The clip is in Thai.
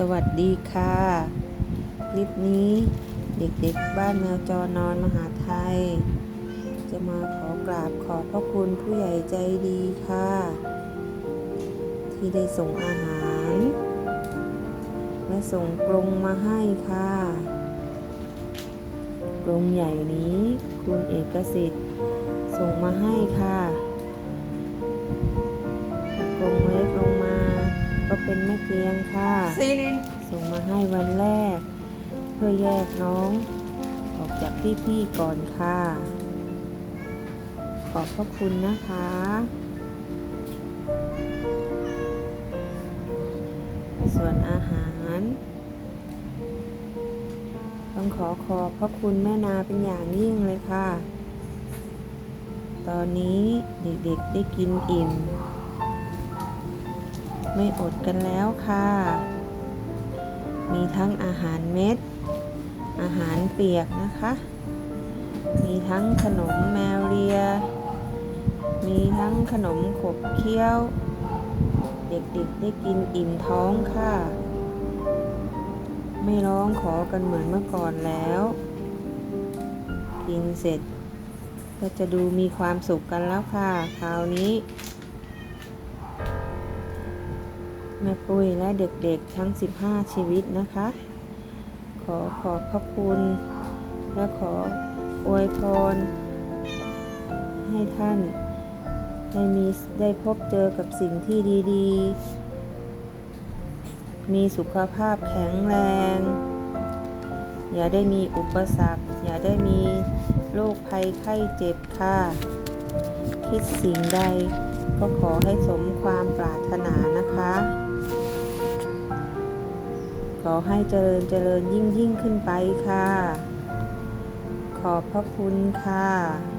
สวัสดีค่ะ คลิปนี้เด็กๆบ้านแมวจอนอนมหาไทย จะมาขอกราบขอบพระคุณผู้ใหญ่ใจดีค่ะ ที่ได้ส่งอาหาร และส่งกรงมาให้ค่ะกรงใหญ่นี้คุณเอกสิทธิ์ส่งมาให้ค่ะ เป็นแม่เกลียงค่ะซีลินส่งมาให้วันแรก เพื่อแยกน้อง ออกจากพี่ๆก่อนค่ะ ขอบพระคุณนะคะส่วนอาหาร ต้องขอขอบพระคุณแม่นาเป็นอย่างยิ่งเลยค่ะ ตอนนี้เด็กๆได้กินอิ่ม ไม่อดกันแล้วค่ะ มีทั้งอาหารเม็ด อาหารเปียกนะคะ มีทั้งขนมแมวเลีย มีทั้งขนมขบเคี้ยว เด็กๆได้กินอิ่มท้องค่ะ ไม่ร้องขอกันเหมือนเมื่อก่อนแล้ว กินเสร็จก็จะดูมีความสุขกันแล้วค่ะ คราวนี้ ม่ปุ้ยและเด็กๆทั้ง 15 ชีวิตนะคะ ขอขอบพระคุณ และขออวยพร ให้ท่านได้มีได้พบเจอกับสิ่งที่ดีๆ มีสุขภาพแข็งแรง อย่าได้มีอุปสรรค อย่าได้มีโรคภัยไข้เจ็บค่ะ คิดสิ่งใดก็ขอให้สมความปรารถนา อให้เจริญเจริญยิ่งยิ่งขึ้นไปค่ะ ขอบพระคุณค่ะ